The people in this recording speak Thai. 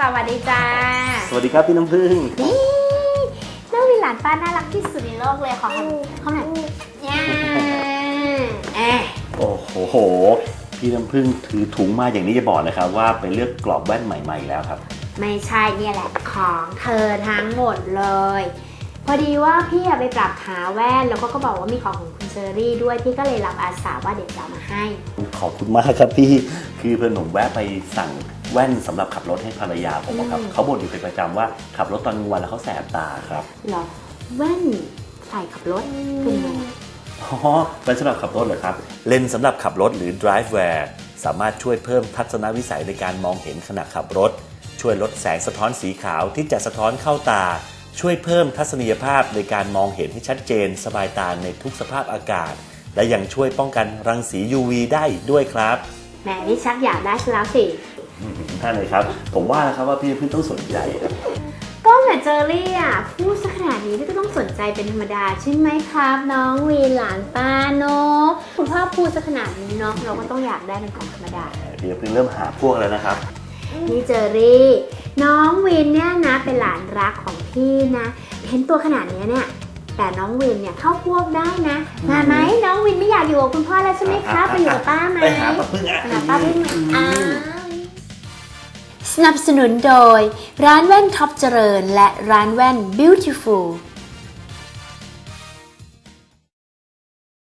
สวัสดีจ้า สวัสดีครับพี่น้ำพึ่งนี่น้องวินหลานป้าน่ารักที่สุดในโลกเลยขอคำคำหน่อยย่าเอ๊ะโอ้โห พี่น้ำพึ่งถือถุงมาอย่างนี้จะบอกนะครับว่าไปเลือกกรอบแว่นใหม่ๆแล้วครับ ไม่ใช่เนี่ยแหละของเธอทั้งหมดเลย พอดีว่าพี่อะไปปรับหาแว่นแล้วก็ก็บอกว่ามีของของคุณเชอรี่ด้วยพี่ก็เลยรับอาสาว่าเดี๋ยวจะเอามาให้ ขอบคุณมากครับพี่ คือเพื่อนผมแวะไปสั่ง แว่นสำหรับขับรถให้ภรรยาผมอะครับอืม เขาบ่นอยู่เป็นประจำว่าขับรถตอนกลางวันแล้วเขาแสบตาครับเหรอแว่นใส่ขับรถเป็นไง อ๋อเป็นสำหรับขับรถเหรอครับ เลนส์สำหรับขับรถหรือ driveware สามารถช่วยเพิ่มทัศนวิสัยในการมองเห็นขณะขับรถ ช่วยลดแสงสะท้อนสีขาวที่จะสะท้อนเข้าตา ช่วยเพิ่มทัศนียภาพในการมองเห็นให้ชัดเจน สบายตาในทุกสภาพอากาศ และยังช่วยป้องกันรังสี UV ได้อีกด้วยครับ แหมนี่ชักอยากได้ซะแล้วสิ ท่านเลยครับ ผมว่าแล้วครับว่าพี่เพิ่งต้องสนใจครับก็แหมเจอรี่อะพูดสักขนาดนี้พี่ก็ต้องสนใจเป็นธรรมดาใช่ไหมครับ น้องวีหลานป้าเนาะคุณพ่อพูดสักขนาดนี้เนาะเราก็ต้องอยากได้เป็นของธรรมดา เดี๋ยวเพิ่งเริ่มหาพวกแล้วนะครับ นี่เจอรี่ น้องวินเนี่ยนะเป็นหลานรักของพี่นะ เห็นตัวขนาดเนี้ยเนี่ยแต่น้องวินเนี่ยเข้าพวกได้นะ มาไหมน้องวินไม่อยากอยู่กับคุณพ่อแล้วใช่ไหมครับไปอยู่กับป้าไหมไปหาป้าพึ่งอะไปหาป้าพึ่งไหมอ้าวส นับสนุนโดย ร้านแว่นท็อปเจริญ และร้านแว่น Beautiful